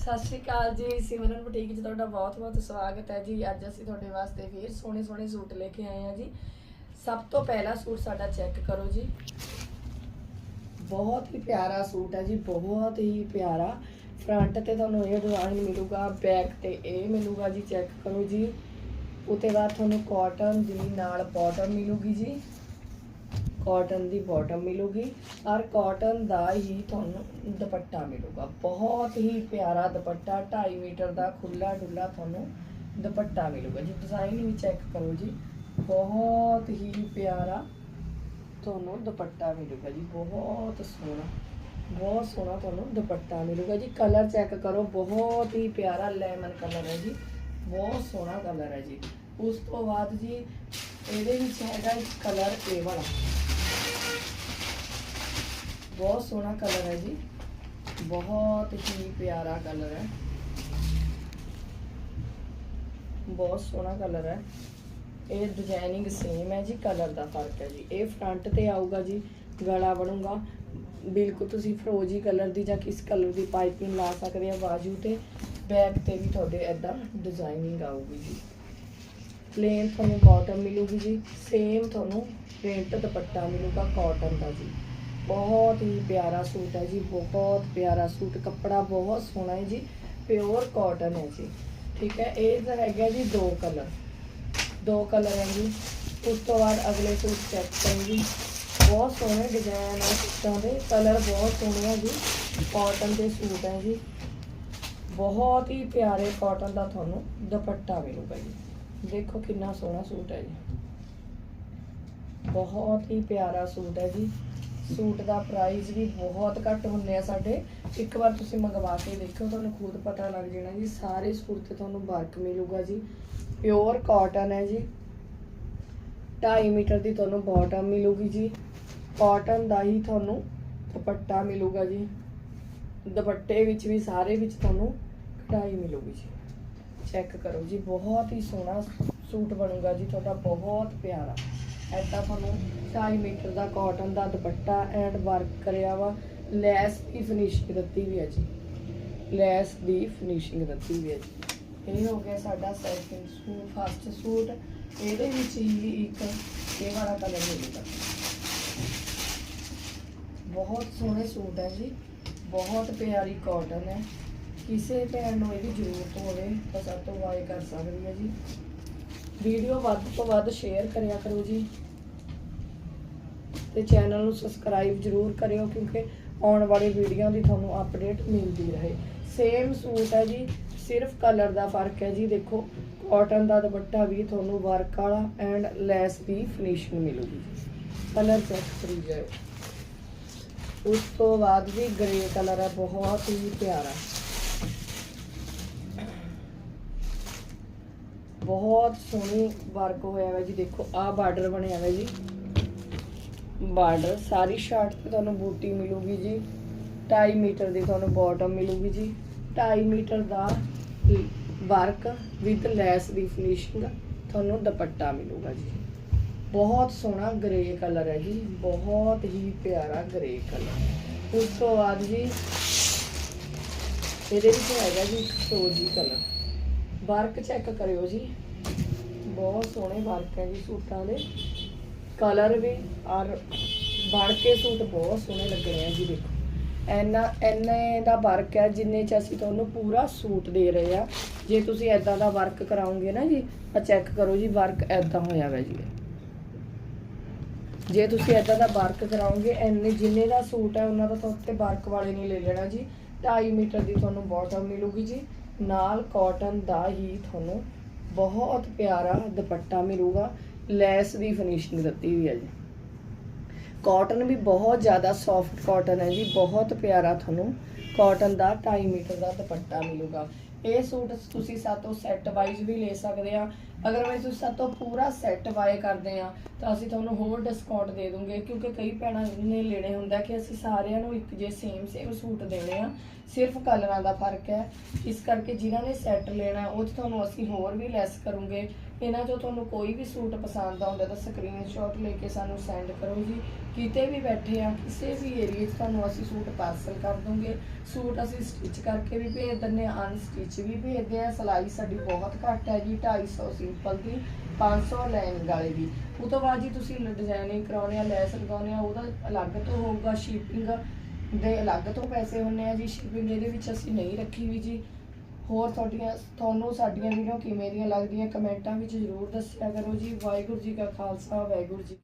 ਸਤਿ ਸ਼੍ਰੀ ਅਕਾਲ ਜੀ, ਸਿਮਰਨ ਬੁਟੀਕ 'ਚ ਤੁਹਾਡਾ ਬਹੁਤ-ਬਹੁਤ ਸਵਾਗਤ ਹੈ ਜੀ। ਅੱਜ ਅਸੀਂ ਤੁਹਾਡੇ ਵਾਸਤੇ ਫੇਰ ਸੋਹਣੇ-ਸੋਹਣੇ ਸੂਟ ਲੈ ਕੇ ਆਏ ਹਾਂ ਜੀ। ਸਭ ਤੋਂ ਪਹਿਲਾ ਸੂਟ ਸਾਡਾ ਚੈੱਕ ਕਰੋ ਜੀ। ਬਹੁਤ ਹੀ ਪਿਆਰਾ ਸੂਟ ਹੈ ਜੀ, ਬਹੁਤ ਹੀ ਪਿਆਰਾ। ਫਰੰਟ ਤੇ ਤੁਹਾਨੂੰ ਇਹ ਡਿਜ਼ਾਈਨ ਮਿਲੂਗਾ ਬੈਕ ਤੇ ਇਹ ਮਿਲੂਗਾ ਜੀ, ਚੈੱਕ ਕਰੋ ਜੀ। ਉਤੇ ਬਾਅਦ ਤੁਹਾਨੂੰ ਕਾਟਨ ਦੀ ਨਾਲ ਬਾਟਮ ਮਿਲੂਗੀ ਜੀ। ਕਾਟਨ ਦੀ ਬਾਟਮ ਮਿਲੂਗੀ। ਔਰ ਕਾਟਨ ਦਾ ਹੀ ਤੁਹਾਨੂੰ ਦੁਪੱਟਾ ਮਿਲੂਗਾ। ਬਹੁਤ ਹੀ ਪਿਆਰਾ ਦੁਪੱਟਾ 2.5 ਮੀਟਰ ਦਾ ਖੁੱਲਾ ਡੁੱਲਾ ਤੁਹਾਨੂੰ ਦੁਪੱਟਾ ਮਿਲੂਗਾ। ਜੀ ਡਿਜ਼ਾਈਨ ਵੀ ਚੈੱਕ ਕਰੋ ਜੀ। ਬਹੁਤ ਹੀ ਪਿਆਰਾ ਤੁਹਾਨੂੰ ਦੁਪੱਟਾ ਮਿਲੂਗਾ ਜੀ। ਬਹੁਤ ਸੋਹਣਾ ਬਹੁਤ ਸੋਹਣਾ ਤੁਹਾਨੂੰ ਦੁਪੱਟਾ ਮਿਲੂਗਾ ਜੀ। ਕਲਰ ਚੈੱਕ ਕਰੋ। ਬਹੁਤ ਹੀ ਪਿਆਰਾ ਲੈਮਨ ਕਲਰ ਹੈ ਜੀ। ਬਹੁਤ ਸੋਹਣਾ ਕਲਰ ਹੈ ਜੀ। ਉਸ ਤੋਂ ਬਾਅਦ ਜੀ, ਇਹਦੇ ਵਿੱਚ ਹੈਗਾ ਇੱਕ ਕਲਰ ਇਹ ਵਾਲਾ ਬਹੁਤ ਸੋਹਣਾ ਕਲਰ ਹੈ ਜੀ। ਬਹੁਤ ਹੀ ਪਿਆਰਾ ਕਲਰ ਹੈ। ਬਹੁਤ ਸੋਹਣਾ ਕਲਰ ਹੈ। ਇਹ ਡਿਜ਼ਾਈਨਿੰਗ ਸੇਮ ਹੈ ਜੀ ਕਲਰ ਦਾ ਫ਼ਰਕ ਹੈ ਜੀ। ਇਹ ਫਰੰਟ ਤੇ ਆਊਗਾ ਜੀ, ਗਲਾ ਬਣੂਗਾ। ਬਿਲਕੁਲ ਤੁਸੀਂ ਫਰੋਜੀ ਕਲਰ ਦੀ ਜਾਂ ਕਿਸ ਕਲਰ ਦੀ ਪਾਈਪਿੰਗ ਲਾ ਸਕਦੇ ਆ ਬਾਜੂ ਤੇ ਬੈਕ ਤੇ ਵੀ ਤੁਹਾਡੇ ਐਦਾਂ ਡਿਜ਼ਾਈਨਿੰਗ ਆਊਗੀ ਜੀ। ਪਲੇਨ ਤੁਹਾਨੂੰ ਕਾਟਨ ਮਿਲੂਗੀ ਜੀ। ਸੇਮ ਤੁਹਾਨੂੰ ਪ੍ਰਿੰਟ ਦੁਪੱਟਾ ਮਿਲੂਗਾ ਕਾਟਨ ਦਾ ਜੀ। ਬਹੁਤ ਹੀ ਪਿਆਰਾ ਸੂਟ ਹੈ ਜੀ, ਬਹੁਤ ਪਿਆਰਾ ਸੂਟ, ਕੱਪੜਾ ਬਹੁਤ ਸੋਹਣਾ ਹੈ ਜੀ ਪਿਓਰ ਕਾਟਨ ਹੈ ਜੀ। ਠੀਕ ਹੈ, ਇਹ ਤਾਂ ਹੈਗਾ ਜੀ ਦੋ ਕਲਰ ਦੋ ਕਲਰ ਹੈ ਜੀ, ਉਸ ਤੋਂ ਬਾਅਦ ਅਗਲੇ ਸੂਟ ਚੈੱਕ ਕਰੋ ਜੀ। ਬਹੁਤ ਸੋਹਣੇ ਡਿਜ਼ਾਈਨ ਹੈ ਸੂਟਾਂ ਦੇ ਕਲਰ ਬਹੁਤ ਸੋਹਣੇ ਹੈ ਜੀ ਕਾਟਨ ਦੇ ਸੂਟ ਹੈ ਜੀ। ਬਹੁਤ ਹੀ ਪਿਆਰੇ ਕਾਟਨ ਦਾ ਤੁਹਾਨੂੰ ਦੁਪੱਟਾ ਮਿਲੂਗਾ ਜੀ। ਦੇਖੋ ਕਿੰਨਾ ਸੋਹਣਾ ਸੂਟ ਹੈ ਜੀ। ਬਹੁਤ ਹੀ ਪਿਆਰਾ ਸੂਟ ਹੈ ਜੀ। ਸੂਟ ਦਾ ਪ੍ਰਾਈਸ ਵੀ ਬਹੁਤ ਘੱਟ ਹੁੰਦੇ ਆ ਸਾਡੇ। ਇੱਕ ਵਾਰ ਤੁਸੀਂ ਮੰਗਵਾ ਕੇ ਦੇਖੋ ਤੁਹਾਨੂੰ ਖੁਦ ਪਤਾ ਲੱਗ ਜਾਣਾ ਜੀ, ਸਾਰੇ ਸੂਟ ਤੇ ਤੁਹਾਨੂੰ ਵਰਕ ਮਿਲੂਗਾ ਜੀ। ਪਿਓਰ ਕਾਟਨ ਹੈ ਜੀ। 2.5 ਮੀਟਰ ਦੀ ਤੁਹਾਨੂੰ ਬਾਟਮ ਮਿਲੂਗੀ ਜੀ। ਕਾਟਨ ਦਾ ਹੀ ਤੁਹਾਨੂੰ ਦੁਪੱਟਾ ਮਿਲੂਗਾ ਜੀ। ਦੁਪੱਟੇ ਵਿੱਚ ਵੀ, ਸਾਰੇ ਵਿੱਚ ਤੁਹਾਨੂੰ ਕਢਾਈ ਮਿਲੂਗੀ ਜੀ। ਚੈੱਕ ਕਰੋ ਜੀ, ਬਹੁਤ ਹੀ ਸੋਹਣਾ ਸੂਟ ਬਣੂਗਾ ਜੀ, ਤੁਹਾਡਾ ਬਹੁਤ ਪਿਆਰਾ। ਐਦਾਂ ਤੁਹਾਨੂੰ 2.5 ਮੀਟਰ ਦਾ ਕਾਟਨ ਦਾ ਦੁਪੱਟਾ ਐਂਡ ਵਰਕ ਕਰਿਆ ਵਾ। ਲੈਸ ਦੀ ਫਿਨਿਸ਼ਿੰਗ ਦਿੱਤੀ ਵੀ ਹੈ ਜੀ। ਲੈਸ ਦੀ ਫਿਨਿਸ਼ਿੰਗ ਦਿੱਤੀ ਵੀ ਹੈ ਜੀ। ਇਹ ਹੋ ਗਿਆ ਸਾਡਾ ਸੈਕਿੰਡ ਸੂਟ ਫਸਟ ਸੂਟ। ਇਹਦੇ ਵਿੱਚ ਹੀ ਇੱਕ ਇਹ ਵਾਲਾ ਕਲਰ ਮਿਲੇਗਾ ਬਹੁਤ ਸੋਹਣੇ ਸੂਟ ਹੈ ਜੀ। ਬਹੁਤ ਪਿਆਰੀ ਕਾਟਨ ਹੈ। ਕਿਸੇ ਭੈਣ ਨੂੰ ਇਹਦੀ ਜ਼ਰੂਰਤ ਹੋਵੇ ਤਾਂ ਸਾਡੇ ਤੋਂ ਬਾਏ ਕਰ ਸਕਦੀ ਹੈ ਜੀ। ਵੀਡੀਓ ਵੱਧ ਤੋਂ ਵੱਧ ਸ਼ੇਅਰ ਕਰਿਆ ਕਰੋ ਜੀ। ਤੇ ਚੈਨਲ ਨੂੰ ਸਬਸਕ੍ਰਾਈਬ ਜਰੂਰ ਕਰਿਓ ਕਿਉਂਕਿ ਆਉਣ ਵਾਲੀ ਵੀਡੀਓ ਦੀ ਤੁਹਾਨੂੰ ਅਪਡੇਟ ਮਿਲਦੀ ਰਹੇ। ਸੇਮ ਸੂਟ ਹੈ ਜੀ, ਸਿਰਫ ਕਲਰ ਦਾ ਫ਼ਰਕ ਹੈ ਜੀ। ਦੇਖੋ ਕਾਟਨ ਦਾ ਦੁਪੱਟਾ ਵੀ ਤੁਹਾਨੂੰ ਵਰਕ ਵਾਲਾ ਐਂਡ ਲੈਸ ਦੀ ਫਿਨਿਸ਼ਿੰਗ ਮਿਲੂਗੀ। ਕਲਰ ਚੈੱਕ ਕਰੀ ਜਾਓ ਉਸ ਤੋਂ ਬਾਅਦ ਵੀ ਗ੍ਰੇ ਕਲਰ ਹੈ, ਬਹੁਤ ਹੀ ਪਿਆਰਾ। ਬਹੁਤ ਸੋਹਣੀ ਵਰਕ ਹੋਇਆ ਹੈ ਜੀ, ਦੇਖੋ, ਆਹ ਬਾਰਡਰ ਬਣਿਆ ਹੋਇਆ ਜੀ। ਬਾਰਡਰ, ਸਾਰੀ ਸ਼ਰਟ ਤੇ ਤੁਹਾਨੂੰ ਬੂਟੀ ਮਿਲੂਗੀ ਜੀ। 2.5 ਮੀਟਰ ਦੀ ਤੁਹਾਨੂੰ ਬਾਟਮ ਮਿਲੂਗੀ ਜੀ। 2.5 ਮੀਟਰ ਦਾ ਵਰਕ ਵਿਦ ਲੈਸ ਦੀ ਫਿਨਿਸ਼ਿੰਗ ਤੁਹਾਨੂੰ ਦੁਪੱਟਾ ਮਿਲੂਗਾ ਜੀ। ਬਹੁਤ ਸੋਹਣਾ ਗ੍ਰੇ ਕਲਰ ਹੈ ਜੀ, ਬਹੁਤ ਹੀ ਪਿਆਰਾ ਗ੍ਰੇ ਕਲਰ ਉਸ ਤੋਂ ਬਾਅਦ ਜੀ, ਇਹਦੇ ਵਿੱਚ ਹੈਗਾ ਜੀ ਇੱਕ ਸੋਜੀ ਕਲਰ ਵਰਕ ਚੈੱਕ ਕਰਿਓ ਜੀ। ਬਹੁਤ ਸੋਹਣੇ ਵਰਕ ਹੈ ਜੀ ਸੂਟਾਂ ਦੇ। ਕਲਰ ਵੀ ਔਰ ਬਣ ਕੇ ਸੂਟ ਬਹੁਤ ਸੋਹਣੇ ਲੱਗਣੇ ਆ ਜੀ ਦੇਖੋ। ਐਨਾ ਐਨੇ ਦਾ ਵਰਕ ਹੈ ਜਿੰਨੇ ਚ ਅਸੀਂ ਤੁਹਾਨੂੰ ਪੂਰਾ ਸੂਟ ਦੇ ਰਹੇ ਆ। ਜੇ ਤੁਸੀਂ ਐਦਾਂ ਦਾ ਵਰਕ ਕਰਾਉਂਗੇ ਨਾ ਜੀ ਆ ਚੈੱਕ ਕਰੋ ਜੀ ਵਰਕ ਐਦਾਂ ਹੋਇਆ ਹੋਇਆ ਜੀ। ਜੇ ਤੁਸੀਂ ਐਦਾਂ ਦਾ ਵਰਕ ਕਰਾਉਂਗੇ ਐਨੇ ਜਿੰਨੇ ਦਾ ਸੂਟ ਹੈ ਉਹਨਾਂ ਦਾ ਤਾਂ ਉੱਤੇ ਵਰਕ ਵਾਲੇ ਨਹੀਂ ਲੈ ਲੈਣਾ ਜੀ। 2.5 ਮੀਟਰ ਦੀ ਤੁਹਾਨੂੰ ਬਾਟਮ ਮਿਲੂਗੀ ਜੀ। ਨਾਲ ਕਾਟਨ ਦਾ ਹੀ ਤੁਹਾਨੂੰ ਬਹੁਤ ਪਿਆਰਾ ਦੁਪੱਟਾ ਮਿਲੂਗਾ, ਲੈਸ ਦੀ ਫਿਨਿਸ਼ਿੰਗ ਦਿੱਤੀ ਹੋਈ ਹੈ ਜੀ। ਕਾਟਨ ਵੀ ਬਹੁਤ ਜ਼ਿਆਦਾ ਸੌਫਟ ਕਾਟਨ ਹੈ ਜੀ, ਬਹੁਤ ਪਿਆਰਾ ਤੁਹਾਨੂੰ। ਕਾਟਨ ਦਾ 2.5 ਮੀਟਰ ਦਾ ਦੁਪੱਟਾ ਮਿਲੂਗਾ। ਇਹ ਸੂਟ ਤੁਸੀਂ ਸਾਤੋਂ ਸੈੱਟ ਵਾਈਜ਼ ਵੀ ਲੈ ਸਕਦੇ ਆ। ਅਗਰ ਮੈਂ ਤੁਸੀਂ ਸਾਤੋਂ ਪੂਰਾ ਸੈੱਟ ਬਾਏ ਕਰਦੇ ਆ, ਤਾਂ ਅਸੀਂ ਤੁਹਾਨੂੰ ਹੋਰ ਡਿਸਕਾਊਂਟ ਦੇ ਦੂੰਗੇ, ਕਿਉਂਕਿ ਕਈ ਭੈਣਾਂ ਨੇ ਲੈਣੇ ਹੁੰਦਾ ਕਿ ਅਸੀਂ ਸਾਰਿਆਂ ਨੂੰ ਇੱਕ ਜੇ ਸੇਮ ਸੇਮ ਸੂਟ ਦੇਣੇ ਆ। ਸਿਰਫ ਕਲਰਾਂ ਦਾ ਫ਼ਰਕ ਹੈ। ਇਸ ਕਰਕੇ ਜਿਨ੍ਹਾਂ ਨੇ ਸੈੱਟ ਲੈਣਾ, ਉਹ 'ਚ ਤੁਹਾਨੂੰ ਅਸੀਂ ਹੋਰ ਵੀ ਲੈਸ ਕਰੂੰਗੇ। ਇਹਨਾਂ ਚੋਂ ਤੁਹਾਨੂੰ ਕੋਈ ਵੀ ਸੂਟ ਪਸੰਦ ਆਉਂਦਾ ਤਾਂ ਸਕਰੀਨਸ਼ਾਟ ਲੈ ਕੇ ਸਾਨੂੰ ਸੈਂਡ ਕਰੋ ਜੀ। ਕਿਤੇ ਵੀ ਬੈਠੇ ਆ ਕਿਸੇ ਵੀ ਏਰੀਆ 'ਚ ਤੁਹਾਨੂੰ ਅਸੀਂ ਸੂਟ ਪਾਰਸਲ ਕਰ ਦੂੰਗੇ। ਸੂਟ ਅਸੀਂ ਸਟਿਚ ਕਰਕੇ ਵੀ ਭੇਜ ਦਿੰਦੇ ਆ ਅਨਸਟਿਚ ਵੀ ਭੇਜਦੇ ਆ ਸਿਲਾਈ ਸਾਡੀ ਬਹੁਤ ਘੱਟ ਹੈ ਜੀ 250 ਸਿੰਪਲ ਦੀ 500 ਲੈਣ ਵਾਲੇ ਦੀ ਉਹ ਤੋਂ ਬਾਅਦ ਜੀ ਤੁਸੀਂ ਡਿਜ਼ਾਈਨਿੰਗ ਕਰਾਉਣੇ ਆ ਲੈਸ ਲਗਾਉਣੇ ਆ ਉਹਦਾ ਅਲੱਗ ਤੋਂ ਹੋਊਗਾ ਸ਼ਿਪਿੰਗ ਦੇ ਅਲੱਗ ਤੋਂ ਪੈਸੇ ਹੁੰਨੇ ਆ ਜੀ। ਸ਼ਿਪਿੰਗ ਇਹਦੇ ਵਿੱਚ ਅਸੀਂ ਨਹੀਂ ਰੱਖੀ ਵੀ ਜੀ। ਹੋਰ ਤੁਹਾਡੀਆਂ, ਤੁਹਾਨੂੰ ਸਾਡੀਆਂ ਵੀਡੀਓ ਕਿਵੇਂ ਦੀਆਂ ਲੱਗਦੀਆਂ, ਕਮੈਂਟਾਂ ਵਿੱਚ ਜ਼ਰੂਰ ਦੱਸਿਆ ਕਰੋ ਜੀ। ਵਾਹਿਗੁਰੂ ਜੀ ਕਾ ਖਾਲਸਾ, ਵਾਹਿਗੁਰੂ ਜੀ